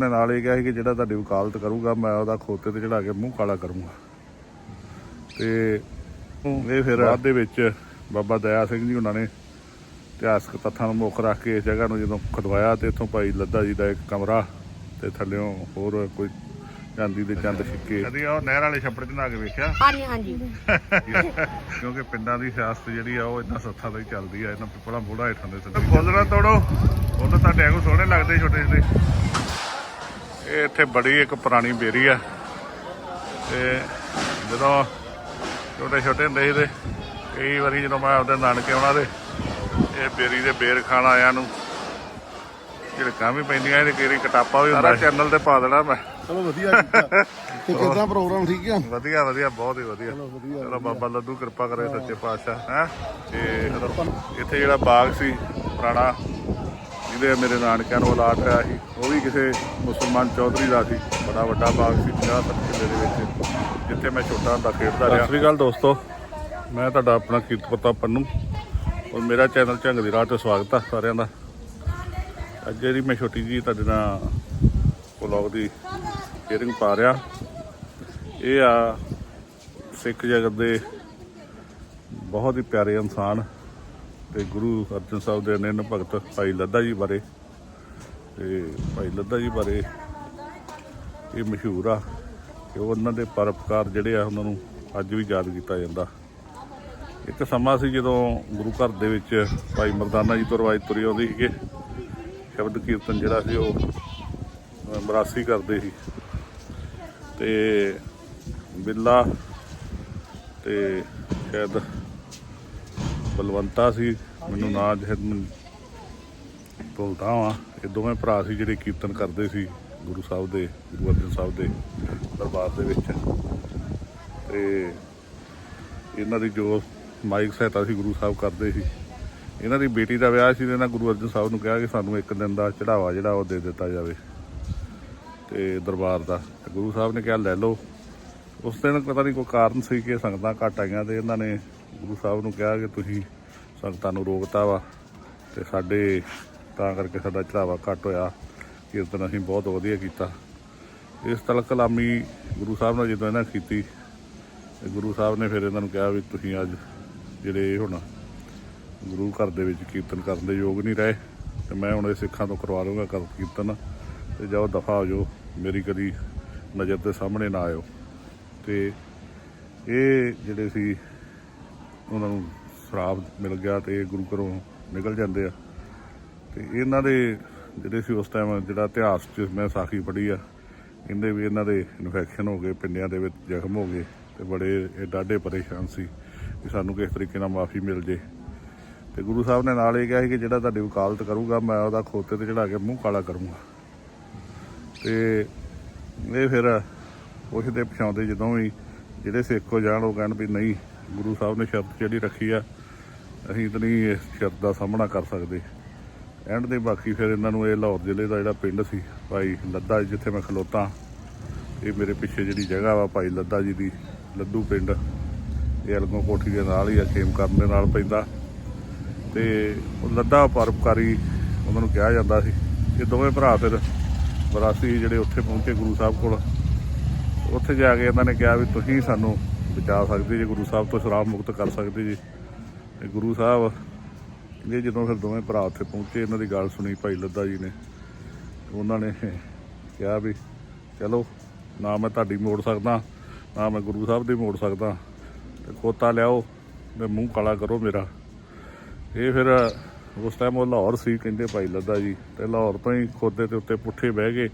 ਨੇ ਨਾਲ ਇਹ ਕਿਹਾ ਸੀ ਕਿ ਜਿਹੜਾ ਤੁਹਾਡੀ ਵਕਾਲਤ ਕਰੂਗਾ ਮੈਂ ਉਹਦਾ ਖੋਤੇ ਤੇ ਚੜਾ ਕੇ ਮੂੰਹ ਕਾਲਾ ਕਰੂੰਗਾ। ਤੇ ਇਹ ਫਿਰ ਬਾਅਦ ਦੇ ਵਿੱਚ ਬਾਬਾ ਦਇਆ ਸਿੰਘ ਜੀ ਉਹਨਾਂ ਨੇ ਇਤਿਹਾਸਕ ਤੱਥਾਂ ਨੂੰ ਮੁੱਖ ਰੱਖ ਕੇ ਇਸ ਜਗ੍ਹਾ ਨੂੰ ਜਦੋਂ ਖੁਦਵਾਇਆ ਤੇ ਇੱਥੋਂ ਭਾਈ ਲੱਦਾ ਜੀ ਦਾ ਇੱਕ ਕਮਰਾ ਤੇ ਥੱਲਿਓਂ ਹੋਰ ਕੋਈ ਚਾਂਦੀ ਦੇ ਚੰਦ ਸਿੱਕੇ ਕਦੀ ਉਹ ਨਹਿਰ ਵਾਲੇ ਛੱਪੜ 'ਚ ਨਾ ਕੇ ਵੇਖਿਆ? ਹਾਂਜੀ ਹਾਂਜੀ। ਕਿਉਂਕਿ ਪਿੰਡਾਂ ਦੀ ਸਿਆਸਤ ਜਿਹੜੀ ਆ ਉਹ ਇਦਾਂ ਸੱਥਾਂ ਤੋਂ ਚੱਲਦੀ ਆ ਇਹਨਾਂ ਪਿਪਲਾਂ ਬੋੜਾ ਹੇਠਾਂ ਦੇ ਥੱਲੇ ਫੁੱਲ ਨਾ ਤੋੜੋ। ਉਹ ਤਾਂ ਤੁਹਾਡੇ ਵਾਂਗੂ ਸੋਹਣੇ ਲੱਗਦੇ ਛੋਟੇ ਛੋਟੇ ਇਹ ਇੱਥੇ ਬੜੀ ਇੱਕ ਪੁਰਾਣੀ ਬੇਰੀ ਆ। ਤੇ ਜਦੋਂ ਛੋਟੇ ਛੋਟੇ ਹੁੰਦੇ ਸੀ ਤੇ ਕਈ ਵਾਰੀ ਜਦੋਂ ਮੈਂ ਆਪਦੇ ਨਾਨਕੇ ਆਉਣਾ ਤੇ ਇਹ ਬੇਰੀ ਦੇ ਬੇਰ ਖਾਣ ਆਇਆਂ ਨੂੰ ਝਿੜਕਾਂ ਵੀ ਪੈਂਦੀਆਂ ਤੇ ਕਈ ਕਟਾਪਾ ਵੀ ਹੁੰਦਾ ਚੈਨਲ ਤੇ ਪਾ ਦੇਣਾ ਮੈਂ। ਚਲੋ ਵਧੀਆ ਕੀਤਾ। ਤੇ ਕਿਦਾਂ ਪ੍ਰੋਗਰਾਮ ਠੀਕ ਆ? ਵਧੀਆ ਵਧੀਆ ਬਹੁਤ ਹੀ ਵਧੀਆ। ਵਧੀਆ, ਚਲੋ ਬਾਬਾ ਲੱਡੂ ਕਿਰਪਾ ਕਰੇ ਸੱਚੇ ਪਾਤਸ਼ਾਹ ਹੈ? ਤੇ ਇੱਥੇ ਜਿਹੜਾ ਬਾਗ ਸੀ ਪੁਰਾਣਾ ਜਿਹਦੇ ਮੇਰੇ ਨਾਨਕਿਆਂ ਨੂੰ ਅਲਾਟ ਹੋਇਆ ਸੀ ਉਹ ਵੀ ਕਿਸੇ ਮੁਸਲਮਾਨ ਚੌਧਰੀ ਦਾ ਸੀ। ਬੜਾ ਵੱਡਾ ਬਾਗ ਸੀ 50 60 ਕਿੱਲੇ ਦੇ ਵਿੱਚ, ਜਿੱਥੇ ਮੈਂ ਛੋਟਾ ਹੁੰਦਾ ਖੇਡਦਾ ਰਿਹਾ। ਸਤਿ ਸ੍ਰੀ ਅਕਾਲ ਦੋਸਤੋ। ਮੈਂ ਤੁਹਾਡਾ ਆਪਣਾ ਕੀਰਤ ਕੀਰਤਪਤਾ ਪੰਨੂ। ਔਰ ਮੇਰਾ ਚੈਨਲ ਝੰਗ ਦੀ ਰਾਹ ਤੇ ਸਵਾਗਤ ਆ ਸਾਰਿਆਂ ਦਾ। ਅੱਜ ਜਿਹੜੀ ਮੈਂ ਛੋਟੀ ਜੀ ਤੁਹਾਡੇ ਨਾਲ ਵਲੌਗ ਦੀ ਸ਼ੇਅਰਿੰਗ ਪਾ ਰਿਹਾ, ਇਹ ਆ ਸਿੱਖ ਜਗਤ ਦੇ ਬਹੁਤ ਹੀ ਪਿਆਰੇ ਇਨਸਾਨ ਤੇ ਗੁਰੂ ਅਰਜਨ ਸਾਹਿਬ ਦੇ ਅਨੰਨ ਭਗਤ ਭਾਈ ਲੱਦਾ ਜੀ ਬਾਰੇ ਤੇ ਭਾਈ ਲੱਦਾ ਜੀ ਬਾਰੇ ਇਹ ਮਸ਼ਹੂਰ ਆ ਕਿ ਉਹਨਾਂ ਦੇ ਪਰਪਕਾਰ ਜਿਹੜੇ ਆ ਉਹਨਾਂ ਨੂੰ ਅੱਜ ਵੀ ਯਾਦ ਕੀਤਾ ਜਾਂਦਾ। ਇੱਕ ਸਮਾਂ ਸੀ ਜਦੋਂ ਗੁਰੂ ਘਰ ਦੇ ਵਿੱਚ ਭਾਈ ਮਰਦਾਨਾ ਜੀ ਤੋਂ ਰਵਾਇਤ ਤੁਰੀ ਆਉਂਦੀ ਸੀ ਸ਼ਬਦ ਕੀਰਤਨ ਜਿਹੜਾ ਸੀ ਉਹ ਮਰਾਸੀ ਕਰਦੇ ਸੀ। ਤੇ ਬਿੱਲਾ ਤੇ ਸ਼ਾਇਦ ਬਲਵੰਤਾ ਸੀ, ਮੈਨੂੰ ਨਾਂ ਜਹਦ ਮੈਂ ਭੁੱਲਦਾ ਵਾਂ। ਇਹ ਦੋਵੇਂ ਭਰਾ ਸੀ ਜਿਹੜੇ ਕੀਰਤਨ ਕਰਦੇ ਸੀ ਗੁਰੂ ਸਾਹਿਬ ਦੇ, ਗੁਰੂ ਅਰਜਨ ਸਾਹਿਬ ਦੇ ਦਰਬਾਰ ਦੇ ਵਿੱਚ। ਤੇ ਇਹਨਾਂ ਦੀ ਜੋ ਮਾਈਕ ਸਹਾਇਤਾ ਸੀ ਗੁਰੂ ਸਾਹਿਬ ਕਰਦੇ ਸੀ। ਇਹਨਾਂ ਦੀ ਬੇਟੀ ਦਾ ਵਿਆਹ ਸੀ ਤੇ ਇਹਨਾਂ ਗੁਰੂ ਅਰਜਨ ਸਾਹਿਬ ਨੂੰ ਕਿਹਾ ਕਿ ਸਾਨੂੰ ਇੱਕ ਦਿਨ ਦਾ ਚੜਾਵਾ ਜਿਹੜਾ ਉਹ ਦੇ ਦਿੱਤਾ ਜਾਵੇ ਤੇ ਦਰਬਾਰ ਦਾ। ਗੁਰੂ ਸਾਹਿਬ ਨੇ ਕਿਹਾ, ਲੈ ਲਓ। ਉਸ ਦਿਨ ਪਤਾ ਨਹੀਂ ਕੋਈ ਕਾਰਨ ਸੀ ਕਿ ਸੰਗਤਾਂ ਘੱਟ ਆਈਆਂ ਤੇ ਇਹਨਾਂ ਨੇ ਗੁਰੂ ਸਾਹਿਬ ਨੂੰ ਕਿਹਾ ਕਿ ਤੁਸੀਂ ਸੰਗਤਾਂ ਨੂੰ ਰੋਕਤਾ ਵਾ ਤੇ ਸਾਡੇ ਤਾਂ ਕਰਕੇ ਸਾਡਾ ਚੜਾਵਾ ਘੱਟ ਹੋਇਆ, ਕੀਰਤਨ ਅਸੀਂ ਬਹੁਤ ਵਧੀਆ ਕੀਤਾ। ਇਸ ਤਲਕ ਕਲਾਮੀ ਗੁਰੂ ਸਾਹਿਬ ਨਾਲ ਜਦੋਂ ਇਹਨਾਂ ਕੀਤੀ, ਤੇ ਗੁਰੂ ਸਾਹਿਬ ਨੇ ਫਿਰ ਇਹਨਾਂ ਨੂੰ ਕਿਹਾ ਵੀ ਤੁਸੀਂ ਅੱਜ ਜਿਹੜੇ ਹੁਣ ਗੁਰੂ ਘਰ ਦੇ ਵਿੱਚ ਕੀਰਤਨ ਕਰਨ ਦੇ ਯੋਗ ਨਹੀਂ ਰਹੇ, ਤੇ ਮੈਂ ਹੁਣ ਇਹ ਸਿੱਖਾਂ ਤੋਂ ਕਰਵਾ ਲੂੰਗਾ ਕਰ ਕੀਰਤਨ, ਤੇ ਜਾਓ ਦਫਾ ਹੋ ਜਾਓ, ਮੇਰੀ ਕਦੀ ਨਜ਼ਰ ਦੇ ਸਾਹਮਣੇ ਨਾ ਆਇਓ। ਤੇ ਇਹ ਜਿਹੜੇ ਸੀ ਉਹਨਾਂ ਨੂੰ ਸ਼ਰਾਬ ਮਿਲ ਗਿਆ ਤੇ ਗੁਰੂ ਘਰੋਂ ਨਿਕਲ ਜਾਂਦੇ ਆ। ਤੇ ਇਹਨਾਂ ਦੇ ਜਿਹੜੇ ਸੀ ਉਸ ਟਾਈਮ ਜਿਹੜਾ ਇਤਿਹਾਸ ਚ ਮੈਂ ਸਾਖੀ ਪੜ੍ਹੀ ਆ ਕਹਿੰਦੇ ਵੀ ਇਹਨਾਂ ਦੇ ਇਨਫੈਕਸ਼ਨ ਹੋ ਗਏ, ਪਿੰਡਿਆਂ ਦੇ ਵਿੱਚ ਜ਼ਖਮ ਹੋ ਗਏ ਤੇ ਬੜੇ ਇਹ ਡਾਢੇ ਪਰੇਸ਼ਾਨ ਸੀ ਕਿ ਸਾਨੂੰ ਕਿਸ ਤਰੀਕੇ ਨਾਲ ਮਾਫੀ ਮਿਲ ਜੇ। ਤੇ ਗੁਰੂ ਸਾਹਿਬ ਨੇ ਨਾਲ ਇਹ ਕਿਹਾ ਸੀ ਕਿ ਜਿਹੜਾ ਤੁਹਾਡੀ ਵਕਾਲਤ ਕਰੂਗਾ, ਮੈਂ ਉਹਦਾ ਖੋਤੇ ਤੇ ਚੜਾ ਕੇ ਮੂੰਹ ਕਾਲਾ ਕਰੂੰਗਾ। ਤੇ ਇਹ ਫਿਰ ਪੁੱਛਦੇ ਪਛਾਉਂਦੇ ਜਦੋਂ ਵੀ ਜਿਹੜੇ ਸਿੱਖ ਹੋ ਜਾਣ, ਉਹ ਕਹਿਣ ਵੀ ਨਹੀਂ ਗੁਰੂ ਸਾਹਿਬ ਨੇ ਸ਼ਰਤ ਜਿਹੜੀ ਰੱਖੀ ਆ, ਅਸੀਂ ਤਾਂ ਨਹੀਂ ਇਸ ਸ਼ਰਤ ਦਾ ਸਾਹਮਣਾ ਕਰ ਸਕਦੇ। ਐਂਡ ਦੇ ਬਾਕੀ ਫਿਰ ਇਹਨਾਂ ਨੂੰ ਇਹ ਲਾਹੌਰ ਜ਼ਿਲ੍ਹੇ ਦਾ ਜਿਹੜਾ ਪਿੰਡ ਸੀ, ਭਾਈ ਲੱਦਾ ਜਿੱਥੇ ਮੈਂ ਖਲੋਤਾ, ਇਹ ਮੇਰੇ ਪਿੱਛੇ ਜਿਹੜੀ ਜਗ੍ਹਾ ਵਾ ਭਾਈ ਲੱਦਾ ਜੀ ਦੀ, ਲੱਦੂ ਪਿੰਡ। ਇਹ ਅਲਗੋਂ ਕੋਠੀ ਦੇ ਨਾਲ ਹੀ ਆ, ਖੇਮ ਕਰਨ ਦੇ ਨਾਲ ਪੈਂਦਾ। ਤੇ ਉਹ ਲੱਦਾ ਪਰਉਪਕਾਰੀ ਉਹਨਾਂ ਨੂੰ ਕਿਹਾ ਜਾਂਦਾ ਸੀ। ਇਹ ਦੋਵੇਂ ਭਰਾ ਫਿਰ ਵਿਰਾਸੀ ਜਿਹੜੇ ਉੱਥੇ ਪਹੁੰਚੇ ਗੁਰੂ ਸਾਹਿਬ ਕੋਲ। ਉੱਥੇ ਜਾ ਕੇ ਇਹਨਾਂ ਨੇ ਕਿਹਾ ਵੀ ਤੁਸੀਂ ਸਾਨੂੰ ਬਚਾ ਸਕਦੇ ਜੇ ਗੁਰੂ ਸਾਹਿਬ ਤੋਂ ਸ਼ਰਾਬ ਮੁਕਤ ਕਰ ਸਕਦੇ ਜੀ। ਤੇ ਗੁਰੂ ਸਾਹਿਬ, ਇਹ ਜਦੋਂ ਫਿਰ ਦੋਵੇਂ ਭਰਾ ਉੱਥੇ ਪਹੁੰਚੇ, ਇਹਨਾਂ ਦੀ ਗੱਲ ਸੁਣੀ ਭਾਈ ਲੱਦਾ ਜੀ ਨੇ। ਉਹਨਾਂ ਨੇ ਕਿਹਾ ਵੀ, ਚਲੋ, ਨਾ ਮੈਂ ਤੁਹਾਡੀ ਮੋੜ ਸਕਦਾ, ਨਾ ਮੈਂ ਗੁਰੂ ਸਾਹਿਬ ਦੀ ਮੋੜ ਸਕਦਾ। ਤੇ ਖੋਤਾ ਲਿਆਓ ਤੇ ਮੂੰਹ ਕਾਲਾ ਕਰੋ ਮੇਰਾ। ਇਹ ਫਿਰ ਉਸ ਟਾਈਮ ਉਹ ਲਾਹੌਰ ਸੀ, ਕਹਿੰਦੇ ਭਾਈ ਲੱਦਾ ਜੀ। ਤੇ ਲਾਹੌਰ ਤੋਂ ਹੀ ਖੋਦੇ ਦੇ ਉੱਤੇ ਪੁੱਠੇ ਬਹਿ ਗਏ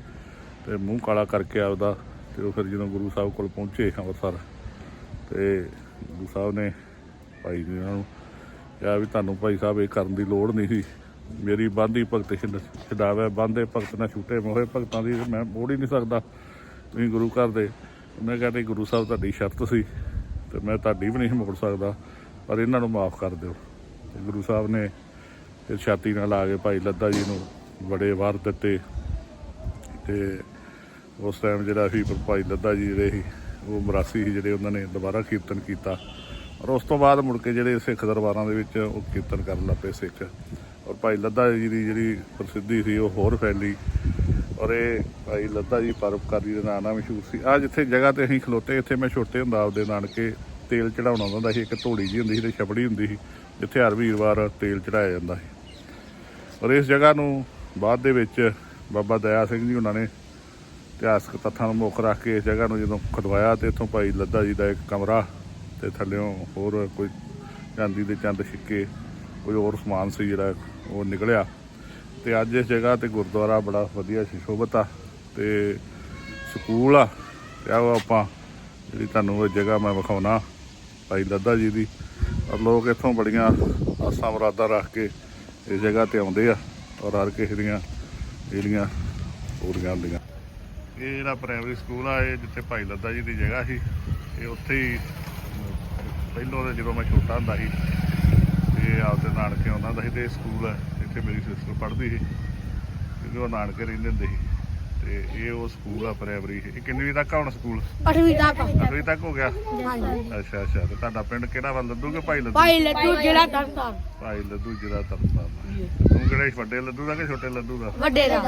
ਤੇ ਮੂੰਹ ਕਾਲਾ ਕਰਕੇ ਆਪਦਾ ਤੇ ਉਹ ਫਿਰ ਜਦੋਂ ਗੁਰੂ ਸਾਹਿਬ ਕੋਲ ਪਹੁੰਚੇ ਅੰਮ੍ਰਿਤਸਰ ਤੇ ਗੁਰੂ ਸਾਹਿਬ ਨੇ ਭਾਈ ਜੀ ਉਹਨਾਂ ਨੂੰ ਕਿਹਾ ਵੀ ਤੁਹਾਨੂੰ ਭਾਈ ਸਾਹਿਬ ਇਹ ਕਰਨ ਦੀ ਲੋੜ ਨਹੀਂ ਸੀ। ਮੇਰੀ ਬੰਦੀ ਭਗਤ ਛਡ- ਛਡਾਵੇ, ਬੰਦੇ ਭਗਤ ਨਾ ਛੁੱਟੇ ਮੋਹੇ ਭਗਤਾਂ ਦੀ, ਮੈਂ ਮੋੜ ਹੀ ਨਹੀਂ ਸਕਦਾ। ਤੁਸੀਂ ਗੁਰੂ ਘਰ ਦੇ, ਉਹਨੇ ਕਹਿੰਦੇ ਗੁਰੂ ਸਾਹਿਬ ਤੁਹਾਡੀ ਸ਼ਰਤ ਸੀ ਤੇ ਮੈਂ ਤੁਹਾਡੀ ਵੀ ਨਹੀਂ ਮੋੜ ਸਕਦਾ, ਪਰ ਇਹਨਾਂ ਨੂੰ ਮਾਫ ਕਰ ਦਿਓ। ਤੇ ਗੁਰੂ ਸਾਹਿਬ ਨੇ ਫਿਰ ਛਾਤੀ ਨਾਲ ਆ ਕੇ ਭਾਈ ਲੱਦਾ ਜੀ ਨੂੰ ਬੜੇ ਵਾਰ ਦਿੱਤੇ ਤੇ ਉਸ ਟਾਈਮ ਜਿਹੜਾ ਸੀ, ਭਾਈ ਲੱਦਾ ਜੀ ਰਹੇ ਸੀ ਉਹ ਮਰਾਸੀ ਸੀ ਜਿਹੜੇ ਉਹਨਾਂ ਨੇ ਦੁਬਾਰਾ ਕੀਰਤਨ ਕੀਤਾ। ਔਰ ਉਸ ਤੋਂ ਬਾਅਦ ਮੁੜ ਕੇ ਜਿਹੜੇ ਸਿੱਖ ਦਰਬਾਰਾਂ ਦੇ ਵਿੱਚ ਉਹ ਕੀਰਤਨ ਕਰਨ ਲੱਪੇ ਸਿੱਖ। ਔਰ ਭਾਈ ਲੱਦਾ ਜੀ ਦੀ ਜਿਹੜੀ ਪ੍ਰਸਿੱਧੀ ਸੀ ਉਹ ਹੋਰ ਫੈਲੀ। ਔਰ ਇਹ ਭਾਈ ਲੱਦਾ ਜੀ ਪਰਉਪਕਾਰੀ ਦੇ ਨਾਂ ਨਾਲ ਮਸ਼ਹੂਰ ਸੀ। ਆ ਜਿੱਥੇ ਜਗ੍ਹਾ ਤੇ ਅਸੀਂ ਖਲੋਤੇ, ਇੱਥੇ ਮੈਂ ਛੋਟੇ ਹੁੰਦਾ ਆਪਦੇ ਨਾਨਕੇ ਤੇਲ ਚੜਾਉਣਾ ਹੁੰਦਾ ਸੀ। ਇੱਕ ਢੋੜੀ ਜੀ ਹੁੰਦੀ ਸੀ ਤੇ ਛਪੜੀ ਹੁੰਦੀ ਸੀ, ਜਿੱਥੇ ਹਰ ਵੀਰਵਾਰ ਤੇਲ ਚੜਾਇਆ ਜਾਂਦਾ ਸੀ। ਔਰ ਇਸ ਜਗ੍ਹਾ ਨੂੰ ਬਾਅਦ ਦੇ ਵਿੱਚ ਬਾਬਾ ਦਇਆ ਸਿੰਘ ਜੀ ਉਹਨਾਂ ਨੇ ਇਤਿਹਾਸਕ ਤੱਥਾਂ ਨੂੰ ਮੁੱਖ ਰੱਖ ਕੇ ਇਸ ਜਗ੍ਹਾ ਨੂੰ ਜਦੋਂ ਖੁਦਵਾਇਆ ਤੇ ਇੱਥੋਂ ਭਾਈ ਲੱਦਾ ਜੀ ਦਾ ਇੱਕ ਕਮਰਾ ਤੇ ਥੱਲਿਓਂ ਹੋਰ ਕੋਈ ਚਾਂਦੀ ਦੇ ਚੰਦ ਸਿੱਕੇ ਕੋਈ ਹੋਰ ਸਮਾਨ ਸੀ ਜਿਹੜਾ ਉਹ ਨਿਕਲਿਆ। ਤੇ ਅੱਜ ਇਸ ਜਗ੍ਹਾ ਤੇ ਗੁਰਦੁਆਰਾ ਬੜਾ ਵਧੀਆ ਸ਼ਿਸ਼ੋਭਤ ਆ ਤੇ ਸਕੂਲ ਆ। ਤੇ ਆਓ ਆਪਾਂ ਜਿਹੜੀ ਤੁਹਾਨੂੰ ਇਹ ਜਗ੍ਹਾ ਮੈਂ ਵਿਖਾਉਣਾ, ਭਾਈ ਲੱਦਾ ਜੀ ਦੀ। ਔਰ ਲੋਕ ਇੱਥੋਂ ਬੜੀਆਂ ਆਸਾਂ ਮੁਰਾਦਾਂ ਰੱਖ ਕੇ ਇਸ ਜਗ੍ਹਾ ਤੇ ਆਉਂਦੇ ਆ ਔਰ ਹਰ ਕਿਸੇ ਦੀਆਂ ਜਿਹੜੀਆਂ ਪੂਰੀਆਂ ਹੁੰਦੀਆਂ। ਇਹ ਜਿਹੜਾ ਪ੍ਰਾਇਮਰੀ ਸਕੂਲ ਆ ਇਹ ਜਿੱਥੇ ਭਾਈ ਲੱਦਾ ਜੀ ਦੀ ਜਗ੍ਹਾ ਸੀ। ਇਹ ਉੱਥੇ ਹੀ ਪਹਿਲੋਂ ਤੇ ਜਦੋਂ ਮੈਂ ਛੋਟਾ ਹੁੰਦਾ ਸੀ ਇਹ ਆਪਦੇ ਨਾਨਕੇ ਆਉਂਦਾ ਹੁੰਦਾ ਸੀ ਤੇ ਸਕੂਲ ਹੈ ਇੱਥੇ ਮੇਰੀ ਸਿਸਟਰ ਪੜ੍ਹਦੀ ਸੀ ਕਿਉਂਕਿ ਉਹ ਨਾਨਕੇ ਰਹਿੰਦੇ ਹੁੰਦੇ ਸੀ। ਤੇ ਇਹ ਉਹ ਸਕੂਲ ਆ ਪ੍ਰਾਇਮਰੀ ਇਹ ਕਿੰਨਵੀਂ ਤੱਕ ਆ ਹੁਣ ਸਕੂਲ ਅੱਠਵੀਂ ਤੱਕ 8ਵੀਂ ਤੱਕ ਹੋ ਗਿਆ? ਹਾਂਜੀ। ਅੱਛਾ ਅੱਛਾ ਤੇ ਤੁਹਾਡਾ ਪਿੰਡ ਕਿਹੜਾ ਵਾ ਲੱਡੂ ਕਿ ਭਾਈ ਲੱਡੂ ਭਾਈ ਲੱਡੂ ਜਿਹੜਾ ਤਰਨਤਾਰਨ। ਭਾਈ ਲੱਡੂ ਜਿਹੜਾ ਤਰਨਤਾਰਨ। ਤੂੰ ਕਿਹੜੇ ਵੱਡੇ ਲੱਡੂ ਦਾ ਕਿ ਛੋਟੇ ਲੱਡੂ ਦਾ? ਵੱਡੇ ਦਾ।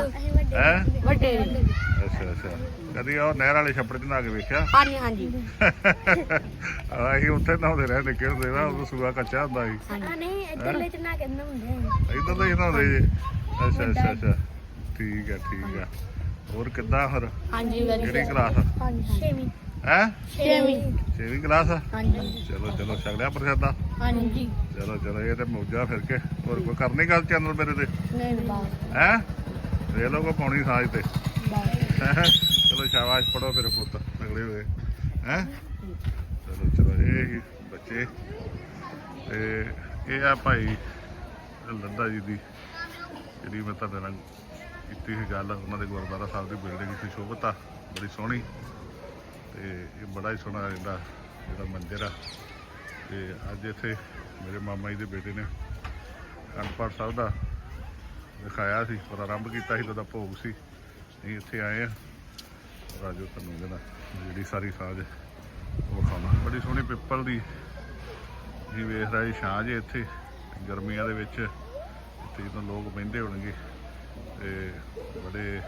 ਹੈ? ਵੱਡੇ ਦਾ। ਅੱਛਾ ਅੱਛਾ। ਕਦੀ ਉਹ ਨਹਿਰ ਵਾਲੇ ਛੱਪੜ 'ਚ ਨਾ ਕੇ ਵੇਖਿਆ? ਹਾਂਜੀ ਹਾਂਜੀ। ਅਸੀਂ ਉੱਥੇ ਨਹਾਉਂਦੇ ਰਹੇ ਨਿੱਕੇ ਹੁੰਦੇ ਨਾ ਉਦੋਂ ਸੂਆ ਕੱਚਾ ਹੁੰਦਾ ਸੀ। ਆ ਨਹੀਂ ਇੱਧਰਲੇ ਚ ਨਾ ਕਿੰਨਾ ਹੁੰਦੇ ਇਧਰ ਤਾਂ ਹੀ ਨਹਾਉਂਦੇ ਜੀ। ਅੱਛਾ ਅੱਛਾ ਅੱਛਾ। ਠੀਕ ਹੈ ਠੀਕ ਹੈ ਹੋਰ ਕਿੱਦਾਂ ਫਿਰ? ਹਾਂਜੀ ਵੈਰੀ ਕਿਹੜੀ ਕਲਾਸ ਹਾਂਜੀ ਛੇਵੀਂ। ਹੈ? ਛੇਵੀਂ। 6ਵੀਂ ਕਲਾਸ ਹਾਂਜੀ। ਚਲੋ ਚਲੋ ਛਕ ਲਿਆ ਪ੍ਰਸ਼ਾਦਾ। ਹਾਂਜੀ। ਚਲੋ ਚਲੋ ਇਹ ਤੇ ਮੌਜਾ ਫਿਰ ਕੇ। ਹੋਰ ਕੋਈ ਕਰਨੀ ਗੱਲ ਚੈਨਲ ਮੇਰੇ ਤੇ? ਨਹੀਂ ਬਾਤ ਹੈ? ਵੇ ਲੋਕੋ ਪਾਉਣੀ ਸਾਜ ਤੇ। ਹੈਂ? ਚਲੋ ਸ਼ਾਬਾਸ਼ ਪੜੋ ਮੇਰੇ ਪੁੱਤ, ਤਗੜੇ ਹੋਏ। ਹੈ? ਚਲੋ ਚਲੋ, ਇਹ ਬੱਚੇ। ਤੇ ਇਹ ਆ ਭਾਈ ਲੰਦਾ ਜੀ ਦੀ, ਜਿਹੜੀ ਮੈਂ ਤੁਹਾਡੇ ਨਾਲ ਕੀਤੀ ਸੀ ਗੱਲ, ਉਹਨਾਂ ਦੇ ਗੁਰਦੁਆਰਾ ਸਾਹਿਬ ਦੀ ਬਿਲਡਿੰਗ ਸੀ ਸ਼ੋਭਤ ਆ ਬੜੀ ਸੋਹਣੀ। ਤੇ ਇਹ ਬੜਾ ਹੀ ਸੋਹਣਾ ਜਿਹੜਾ ਜਿਹੜਾ ਮੰਦਿਰ ਆ। ਤੇ ਅੱਜ ਇੱਥੇ ਮੇਰੇ ਮਾਮਾ ਜੀ ਦੇ ਬੇਟੇ ਨੇ ਅਖੰਡ ਪਾਠ ਸਾਹਿਬ ਦਾ ਦਿਖਾਇਆ ਸੀ ਪ੍ਰਾਰੰਭ ਕੀਤਾ ਸੀ ਉਹਦਾ ਭੋਗ ਸੀ। ਅਸੀਂ ਇੱਥੇ ਆਏ ਆ। ਰਾਜੋ ਤੁਹਾਨੂੰ ਇਹਦਾ ਜਿਹੜੀ ਸਾਰੀ ਸਾਜ ਉਹ ਖਾਣਾ ਬੜੀ ਸੋਹਣੀ ਪਿੱਪਲ ਦੀ ਜੀ ਵੇਖ ਰਹੇ ਜੀ ਛਾਂ ਜੇ ਇੱਥੇ। ਗਰਮੀਆਂ ਦੇ ਵਿੱਚ ਇੱਥੇ ਜਦੋਂ ਲੋਕ ਬਹਿੰਦੇ ਹੋਣਗੇ। ਤੇ ਬੜੇ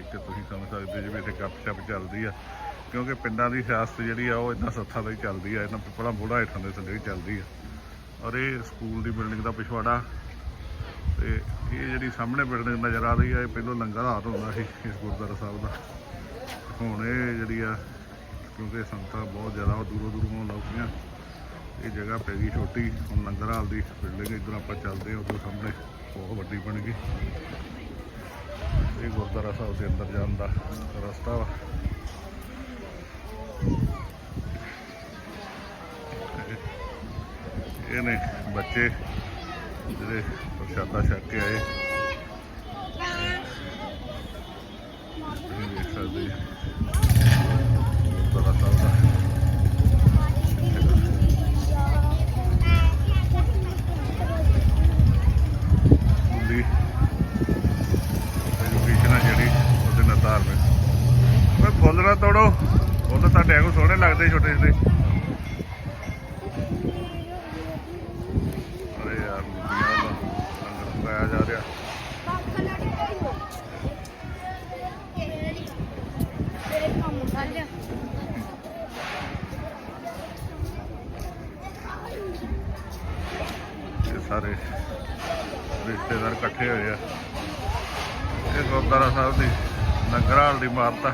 ਇੱਕ ਤੁਸੀਂ ਸਮਝ ਸਕਦੇ ਜਿਵੇਂ ਇੱਥੇ ਗੱਪਸ਼ਪ ਚੱਲਦੀ ਆ। ਕਿਉਂਕਿ ਪਿੰਡਾਂ ਦੀ ਸਿਆਸਤ ਜਿਹੜੀ ਆ, ਉਹ ਇਹਨਾਂ ਸੱਥਾਂ ਦਾ ਹੀ ਚੱਲਦੀ ਆ। ਇਹਨਾਂ ਪਿੱਪਲਾਂ ਬੋੜਾ ਹੇਠਾਂ ਦੇ ਥੱਲੇ ਹੀ ਚੱਲਦੀ ਆ। ਔਰ ਇਹ ਸਕੂਲ ਦੀ ਬਿਲਡਿੰਗ ਦਾ ਪਿਛਵਾੜਾ ਤੇ ਇਹ ਜਿਹੜੀ ਸਾਹਮਣੇ ਬਿਲਡਿੰਗ ਨਜ਼ਰ ਆ ਰਹੀ ਆ ਇਹ ਪਹਿਲਾਂ ਲੰਗਰ ਹਾਲ ਹੁੰਦਾ ਸੀ, ਇਸ ਗੁਰਦੁਆਰਾ ਸਾਹਿਬ ਦਾ। ਹੁਣ ਇਹ ਜਿਹੜੀ ਆ, ਕਿਉਂਕਿ ਸੰਗਤਾਂ ਬਹੁਤ ਜ਼ਿਆਦਾ ਉਹ ਦੂਰੋਂ ਦੂਰੋਂ ਆਉਣ ਇਹ ਜਗ੍ਹਾ ਪੈ ਗਈ ਛੋਟੀ, ਹੁਣ ਲੰਗਰ ਹਾਲ ਦੀ ਬਿਲਡਿੰਗ ਇੱਧਰ ਆਪਾਂ ਚੱਲਦੇ ਹਾਂ, ਉਧਰ ਸਾਹਮਣੇ ਬਹੁਤ ਵੱਡੀ ਬਣ ਗਈ। ਇਹ ਗੁਰਦੁਆਰਾ ਸਾਹਿਬ ਦੇ ਅੰਦਰ ਜਾਣ ਦਾ ਰਸਤਾ ਵਾ। ਇਹ ਨੇ ਬੱਚੇ ਜਿਹੜੇ ਪ੍ਰਸ਼ਾਦਾ ਛਕ ਕੇ ਆਏ। ਦੇਖ ਸਕਦੇ ਜੀ ਗੁਰਦੁਆਰਾ ਸਾਹਿਬ ਐਜੂਕੇਸ਼ਨ ਆ ਜਿਹੜੀ ਉਹਦੇ ਨਾਲ ਧਾਰਮਿਕ ਓਏ ਫੁੱਲ ਨਾ ਤੋੜੋ। ਉਹ ਤਾਂ ਤੁਹਾਡੇ ਵਾਂਗੂ ਸੋਹਣੇ ਲੱਗਦੇ ਛੋਟੇ ਛੋਟੇ ਜਾ ਰਿਹਾ। ਇਹ ਸਾਰੇ ਰਿਸ਼ਤੇਦਾਰ ਇਕੱਠੇ ਹੋਏ ਆ। ਇਹ ਗੁਰਦੁਆਰਾ ਸਾਹਿਬ ਦੀ ਲੰਗਰ ਹਾਲ ਦੀ ਇਮਾਰਤ ਆ।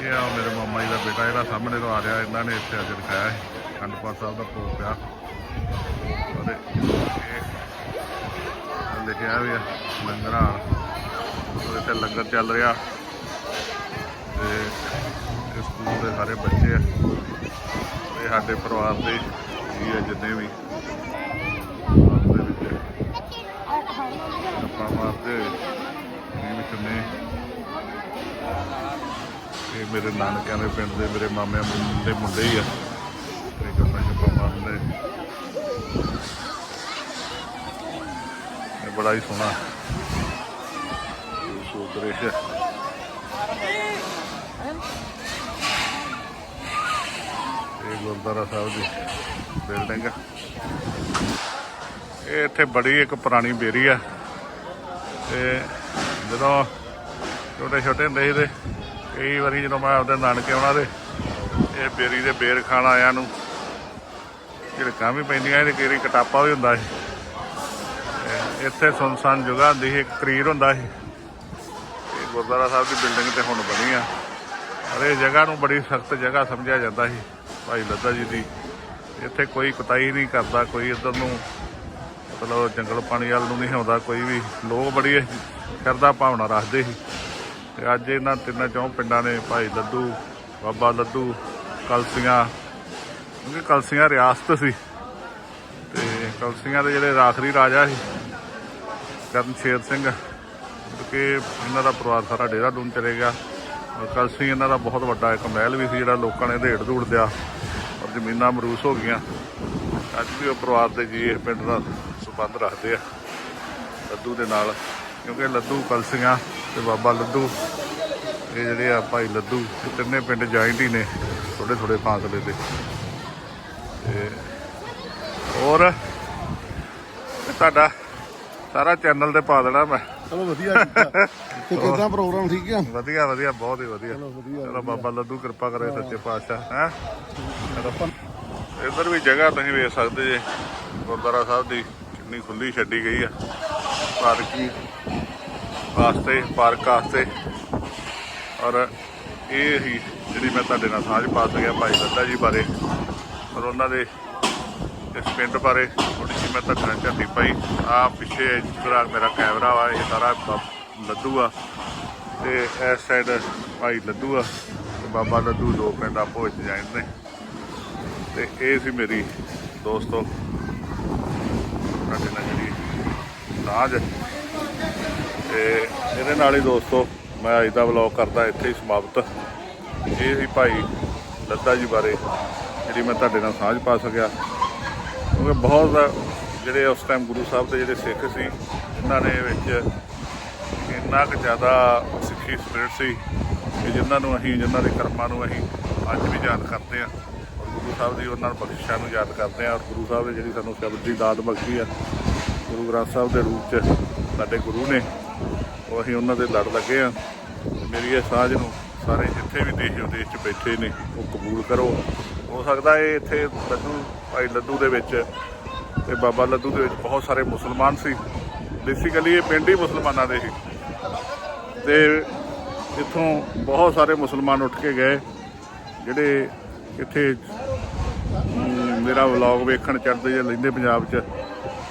ਇਹ ਆ ਮੇਰੇ ਮਾਮਾ ਜੀ ਦਾ ਬੇਟਾ ਜਿਹੜਾ ਸਾਹਮਣੇ ਤੋਂ ਆ ਰਿਹਾ, ਇਹਨਾਂ ਨੇ ਇੱਥੇ ਅੱਜ ਰਖਾਇਆ ਹੈ ਅਖੰਡ ਪਾਠ ਸਾਹਿਬ ਦਾ ਭੋਗ ਪਿਆ ਉਹਦੇ ਇਹ ਲਿਖਿਆ ਵੀ ਆ, ਲੰਗਰ ਹਾਲ। ਉਹਦੇ ਤੇ ਲੰਗਰ ਚੱਲ ਰਿਹਾ। ਤੇ ਇਹ ਸਕੂਲ ਦੇ ਸਾਰੇ ਬੱਚੇ ਆ। ਇਹ ਸਾਡੇ ਪਰਿਵਾਰ ਦੇ ਜੀ ਆ ਜਿੰਨੇ ਵੀ। ਆਪਸ ਦੇ ਵਿੱਚ। ਆਪਾਂ ਮਾਰਦੇ ਇਹ ਵਿੱਚ ਨੇ। ਇਹ ਮੇਰੇ ਨਾਨਕਿਆਂ ਦੇ ਪਿੰਡ ਦੇ, ਮੇਰੇ ਮਾਮਿਆਂ ਦੇ ਮੁੰਡੇ ਹੀ ਆ ਤੇ ਗੱਪਾਂ ਸ਼ੱਪਾਂ ਮਾਰਦੇ ਇਹ ਬੜਾ ਹੀ ਸੋਹਣਾ। ਸੂਤ ਦ੍ਰਿਸ਼ ਇਹ ਗੁਰਦੁਆਰਾ ਸਾਹਿਬ ਦੀ ਬਿਲਡਿੰਗ ਇਹ ਇੱਥੇ ਬੜੀ ਇੱਕ ਪੁਰਾਣੀ ਬੇਰੀ ਆ। ਤੇ ਜਦੋਂ ਛੋਟੇ ਛੋਟੇ ਹੁੰਦੇ ਸੀ ਤੇ ਕਈ ਵਾਰੀ ਜਦੋਂ ਮੈਂ ਆਪਦੇ ਨਾਨਕੇ ਆਉਣਾ ਤੇ ਇਹ ਬੇਰੀ ਦੇ ਬੇਰ ਖਾਣ ਆਇਆਂ ਨੂੰ ਝਿੜਕਾਂ ਵੀ ਪੈਂਦੀਆਂ ਸੀ ਤੇ ਕਟਾਪਾ ਵੀ ਹੁੰਦਾ ਸੀ। ਇੱਥੇ ਸੁਨਸਾਨ ਜਗ੍ਹਾ ਹੁੰਦੀ ਸੀ ਇੱਕ ਕਰੀਰ ਹੁੰਦਾ ਸੀ। ਇਹ ਗੁਰਦੁਆਰਾ ਸਾਹਿਬ ਦੀ ਬਿਲਡਿੰਗ ਤੇ ਹੁਣ ਬਣੀ ਆ। ਪਰ ਇਹ ਜਗ੍ਹਾ ਨੂੰ ਬੜੀ ਸਖਤ ਜਗ੍ਹਾ ਸਮਝਿਆ ਜਾਂਦਾ ਸੀ, ਭਾਈ ਲੱਦਾ ਜੀ ਦੀ। ਇੱਥੇ ਕੋਈ ਕੁਤਾਈ ਨਹੀਂ ਕਰਦਾ, ਕੋਈ ਇੱਧਰ ਨੂੰ ਮਤਲਬ ਜੰਗਲ ਪਾਣੀ ਵੱਲ ਨੂੰ ਨਹੀਂ ਆਉਂਦਾ, ਕੋਈ ਵੀ। ਲੋਕ ਬੜੀ ਕਰਦਾ ਭਾਵਨਾ ਰੱਖਦੇ ਸੀ। ਤੇ ਅੱਜ ਇਹਨਾਂ ਤਿੰਨਾਂ ਚੌਂ ਪਿੰਡਾਂ ਨੇ ਭਾਈ ਲੱਦੂ, ਬਾਬਾ ਲੱਦੂ, ਕਲਸੀਆਂ, ਕਿਉਂਕਿ ਕਲਸੀਆਂ ਰਿਆਸਤ ਸੀ। ਤੇ ਕਲਸੀਆਂ ਦੇ ਜਿਹੜੇ ਰਾਖਰੀ ਰਾਜਾ ਸੀ ਕਰਨ ਸ਼ੇਰ ਸਿੰਘ ਕਿ ਇਹਨਾਂ ਦਾ ਪਰਿਵਾਰ ਸਾਰਾ ਡੇਰਾ ਚਲੇ ਗਿਆ। ਔਰ ਕਲਸੀ ਇਹਨਾਂ ਦਾ ਬਹੁਤ ਵੱਡਾ ਇੱਕ ਮਹਿਲ ਵੀ ਸੀ ਜਿਹੜਾ ਲੋਕਾਂ ਨੇ ਢੇੜ ਧੂੜ ਦਿਆ ਔਰ ਜ਼ਮੀਨਾਂ ਮਰੂਸ ਹੋ ਗਈਆਂ। ਅੱਜ ਵੀ ਉਹ ਪਰਿਵਾਰ ਦੇ ਜੀ ਇਸ ਪਿੰਡ ਦਾ ਸੰਬੰਧ ਰੱਖਦੇ ਆ ਲੱਦੂ ਦੇ ਨਾਲ, ਕਿਉਂਕਿ ਲੱਦੂ ਕਲਸੀਆਂ ਤੇ ਬਾਬਾ ਲੱਦੂ ਇਹ ਜਿਹੜੇ ਆ ਭਾਈ ਲੱਦੂ ਇਹ ਤਿੰਨੇ ਪਿੰਡ ਜੁਆਇੰਟ ਹੀ ਨੇ ਥੋੜੇ ਥੋੜੇ ਫਾਸਲੇ ਤੇ। ਤੇ ਔਰ ਤੁਹਾਡਾ ਸਾਰਾ ਚੈਨਲ ਤੇ ਪਾ ਦੇਣਾ ਮੈਂ। ਚਲੋ ਵਧੀਆ ਕੀਤਾ। ਤੇ ਕਿਦਾਂ ਪ੍ਰੋਗਰਾਮ ਠੀਕ ਆ? ਵਧੀਆ ਵਧੀਆ ਬਹੁਤ ਹੀ ਵਧੀਆ। ਚਲੋ ਵਧੀਆ ਚਲੋ ਬਾਬਾ ਲੱਡੂ ਕਿਰਪਾ ਕਰੇ ਸੱਚੇ ਪਾਤਸ਼ਾਹ ਹੈ? ਇੱਧਰ ਵੀ ਜਗ੍ਹਾ ਤੁਸੀਂ ਵੇਖ ਸਕਦੇ ਜੇ ਗੁਰਦੁਆਰਾ ਸਾਹਿਬ ਦੀ ਕਿੰਨੀ ਖੁੱਲੀ ਛੱਡੀ ਗਈ ਆ। ਪਾਰਕੀ ਵਾਸਤੇ ਪਾਰਕ ਵਾਸਤੇ। ਔਰ ਇਹ ਹੀ ਜਿਹੜੀ ਮੈਂ ਤੁਹਾਡੇ ਨਾਲ ਸਾਂਝ ਪਾ ਸਕਿਆ ਭਾਈ ਲੱਦਾ ਜੀ ਬਾਰੇ ਔਰ ਉਹਨਾਂ ਦੇ ਇਸ ਪਿੰਡ ਬਾਰੇ ਥੋੜੀ ਮੈਂ ਤੁਹਾਡੇ ਨਾਲ ਝਾਤੀ ਪਾਈ ਆ ਪਿੱਛੇ ਜਿਹੜਾ ਮੇਰਾ ਕੈਮਰਾ ਵਾ, ਇਹ ਸਾਰਾ ਬ- ਲੱਡੂ ਆ। ਤੇ ਇਸ ਸਾਈਡ ਭਾਈ ਲੱਦੂ ਆ, ਤੇ ਬਾਬਾ ਲੱਦੂ ਦੋ ਪਿੰਡ ਆਪੋ ਵਿੱਚ ਜਾਂਦੇ ਨੇ। ਤੇ ਇਹ ਸੀ ਮੇਰੀ ਦੋਸਤੋ ਤੁਹਾਡੇ ਨਾਲ ਜਿਹੜੀ ਸਾਂਝ। ਤੇ ਇਹਦੇ ਨਾਲ ਹੀ ਦੋਸਤੋ, ਮੈਂ ਅੱਜ ਦਾ ਵਲੌਗ ਕਰਦਾ, ਇੱਥੇ ਹੀ ਸਮਾਪਤ। ਇਹ ਸੀ ਭਾਈ ਲੱਦਾ ਜੀ ਬਾਰੇ, ਜਿਹੜੀ ਮੈਂ ਤੁਹਾਡੇ ਨਾਲ ਸਾਂਝ ਪਾ ਸਕਿਆ। ਕਿਉਂਕਿ ਬਹੁਤ ਜਿਹੜੇ ਉਸ ਟਾਈਮ ਗੁਰੂ ਸਾਹਿਬ ਦੇ ਜਿਹੜੇ ਸਿੱਖ ਸੀ ਇਹਨਾਂ ਨੇ ਵਿੱਚ ਇੰਨਾ ਕੁ ਜ਼ਿਆਦਾ ਸਿੱਖੀ ਸਪਿਰਿਟ ਸੀ ਕਿ ਜਿਨ੍ਹਾਂ ਨੂੰ ਅਸੀਂ, ਜਿਨ੍ਹਾਂ ਦੇ ਕਰਮਾਂ ਨੂੰ ਅਸੀਂ ਅੱਜ ਵੀ ਯਾਦ ਕਰਦੇ ਹਾਂ ਔਰ ਗੁਰੂ ਸਾਹਿਬ ਦੀ ਉਹਨਾਂ ਬਖਸ਼ਿਸ਼ਾਂ ਨੂੰ ਯਾਦ ਕਰਦੇ ਹਾਂ ਔਰ ਗੁਰੂ ਸਾਹਿਬ ਨੇ ਜਿਹੜੀ ਸਾਨੂੰ ਸ਼ਬਦ ਦੀ ਦਾਤ ਬਖਸ਼ੀ ਆ ਗੁਰੂ ਗ੍ਰੰਥ ਸਾਹਿਬ ਦੇ ਰੂਪ 'ਚ ਸਾਡੇ ਗੁਰੂ ਨੇ, ਉਹ ਅਸੀਂ ਉਹਨਾਂ ਦੇ ਲੜ ਲੱਗੇ ਆ ਮੇਰੀ ਇਹ ਸਾਂਝ ਨੂੰ ਸਾਰੇ ਜਿੱਥੇ ਵੀ ਦੇਸ਼ ਵਿਦੇਸ਼ 'ਚ ਬੈਠੇ ਨੇ, ਉਹ ਕਬੂਲ ਕਰੋ। ਹੋ ਸਕਦਾ ਇਹ ਇੱਥੇ ਲੱਡੂ, ਭਾਈ ਲੱਡੂ ਦੇ ਵਿੱਚ ਤੇ ਬਾਬਾ ਲੱਡੂ ਦੇ ਵਿੱਚ ਬਹੁਤ ਸਾਰੇ ਮੁਸਲਮਾਨ ਸੀ। ਬੇਸਿਕਲੀ ਇਹ ਪਿੰਡ ਹੀ ਮੁਸਲਮਾਨਾਂ ਦੇ ਸੀ। ਤੇ ਇੱਥੋਂ ਬਹੁਤ ਸਾਰੇ ਮੁਸਲਮਾਨ ਉੱਠ ਕੇ ਗਏ, ਜਿਹੜੇ ਇੱਥੇ ਮੇਰਾ ਵਲੌਗ ਵੇਖਣ ਚੜਦੇ ਜਾਂ ਲੈਂਦੇ ਪੰਜਾਬ 'ਚ,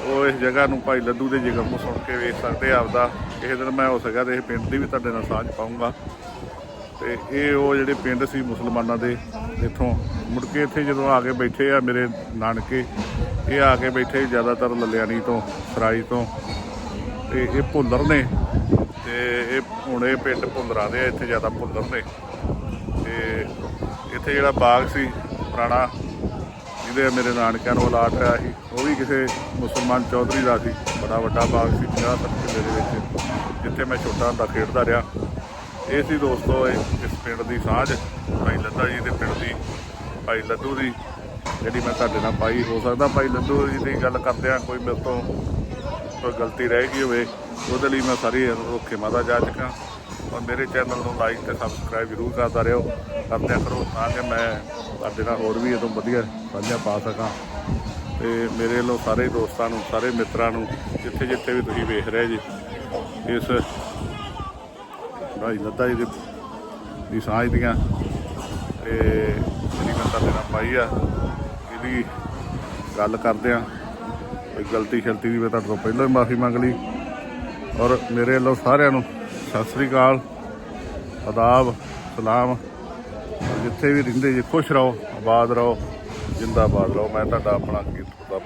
ਉਹ ਇਸ ਜਗ੍ਹਾ ਨੂੰ ਭਾਈ ਲੱਡੂ ਦੇ ਜਿਗਰ ਨੂੰ ਸੁਣ ਕੇ ਵੇਖ ਸਕਦੇ ਆਪਦਾ। ਕਿਸੇ ਦਿਨ ਮੈਂ ਹੋ ਸਕਿਆ ਤੇ ਇਹ ਪਿੰਡ ਦੀ ਵੀ ਤੁਹਾਡੇ ਨਾਲ ਸਾਂਝ ਪਾਉਂਗਾ ਤੇ ਇਹ ਉਹ ਜਿਹੜੇ ਪਿੰਡ ਸੀ ਮੁਸਲਮਾਨਾਂ ਦੇ ਇੱਥੋਂ, ਮੁੜ ਕੇ ਇੱਥੇ ਜਦੋਂ ਆ ਕੇ ਬੈਠੇ ਆ ਮੇਰੇ ਨਾਨਕੇ, ਇਹ ਆ ਕੇ ਬੈਠੇ ਜ਼ਿਆਦਾਤਰ ਲਲਿਆਣੀ ਤੋਂ ਸਰਾਈ ਤੋਂ, ਤੇ ਇਹ ਭੁੱਲਰ ਨੇ, ਤੇ ਇਹ ਹੁਣ ਇਹ ਪਿੰਡ ਭੁੱਲਰਾਂ ਦੇ ਆ, ਇੱਥੇ ਜ਼ਿਆਦਾ ਭੁੱਲਰ ਨੇ। ਤੇ ਇੱਥੇ ਜਿਹੜਾ ਬਾਗ ਸੀ ਪੁਰਾਣਾ, ਜਿਹਦੇ ਮੇਰੇ ਨਾਨਕਿਆਂ ਨੂੰ ਅਲਾਟ ਹੋਇਆ ਸੀ, ਉਹ ਵੀ ਕਿਸੇ ਮੁਸਲਮਾਨ ਚੌਧਰੀ ਦਾ ਸੀ, ਬੜਾ ਵੱਡਾ ਬਾਗ ਸੀ 50 60 ਕਿੱਲੇ ਦੇ ਵਿੱਚ, ਜਿੱਥੇ ਮੈਂ ਛੋਟਾ ਹੁੰਦਾ ਖੇਡਦਾ ਰਿਹਾ। ਇਹ ਸੀ ਦੋਸਤੋ ਇਸ ਪਿੰਡ ਦੀ ਸਾਂਝ, ਭਾਈ ਲੱਦਾ ਜੀ ਦੇ ਪਿੰਡ ਦੀ, ਭਾਈ ਲੱਡੂ ਦੀ, ਜਿਹੜੀ ਮੈਂ ਤੁਹਾਡੇ ਨਾਲ ਪਾਈ ਹੋ ਸਕਦਾ, ਭਾਈ ਲੱਦੂ ਜੀ ਦੀ ਗੱਲ ਕਰਦਿਆਂ ਕੋਈ ਮੇਰੇ ਤੋਂ ਕੋਈ ਗਲਤੀ ਰਹਿ ਗਈ ਹੋਵੇ, ਉਹਦੇ ਲਈ ਮੈਂ ਸਾਰੀ ਰੋਕੇ ਮਾਦਾ ਜਾ ਚੁੱਕਾ। ਔਰ ਮੇਰੇ ਚੈਨਲ ਨੂੰ ਲਾਈਕ ਤੇ ਸਬਸਕ੍ਰਾਈਬ ਜ਼ਰੂਰ ਕਰਦਾ ਰਹੋ, ਕਰਦਿਆਂ ਕਰੋ, ਤਾਂ ਕਿ ਮੈਂ ਤੁਹਾਡੇ ਨਾਲ ਹੋਰ ਵੀ ਇਹ ਤੋਂ ਵਧੀਆ ਸਾਂਝਾ ਪਾ ਸਕਾਂ। ਤੇ ਮੇਰੇ ਵੱਲੋਂ ਸਾਰੇ ਦੋਸਤਾਂ ਨੂੰ, ਸਾਰੇ ਮਿੱਤਰਾਂ ਨੂੰ ਜਿੱਥੇ ਜਿੱਥੇ ਵੀ ਤੁਸੀਂ ਵੇਖ ਰਹੇ ਜੀ, ਇਸ ਭਾਈ ਲੱਦਾ ਜੀ ਦੀ ਦੀ ਸਾਂਝ ਦੀਆਂ ਤੇ ਜਿਹੜੀ ਮੈਂ ਤੁਹਾਡੇ ਪਾਈ ਆ। ਇਹਦੀ ਗੱਲ ਕਰਦੇ ਆ। ਕੋਈ ਗਲਤੀ ਸ਼ਲਤੀ ਦੀ ਮੈਂ ਤੁਹਾਡੇ ਤੋਂ ਪਹਿਲਾਂ ਹੀ ਮਾਫੀ ਮੰਗ ਲਈ। ਔਰ ਮੇਰੇ ਵੱਲੋਂ ਸਾਰਿਆਂ ਨੂੰ ਸਤਿ ਸ੍ਰੀ ਅਕਾਲ ਆਦਾਬ ਸਲਾਮ। ਜਿੱਥੇ ਵੀ ਰਹਿੰਦੇ ਜੀ, ਖੁਸ਼ ਰਹੋ, ਆਬਾਦ ਰਹੋ, ਜਿੰਦਾਬਾਦ ਰਹੋ। ਮੈਂ ਤੁਹਾਡਾ ਆਪਣਾ ਕੀਰਤ ਦਾ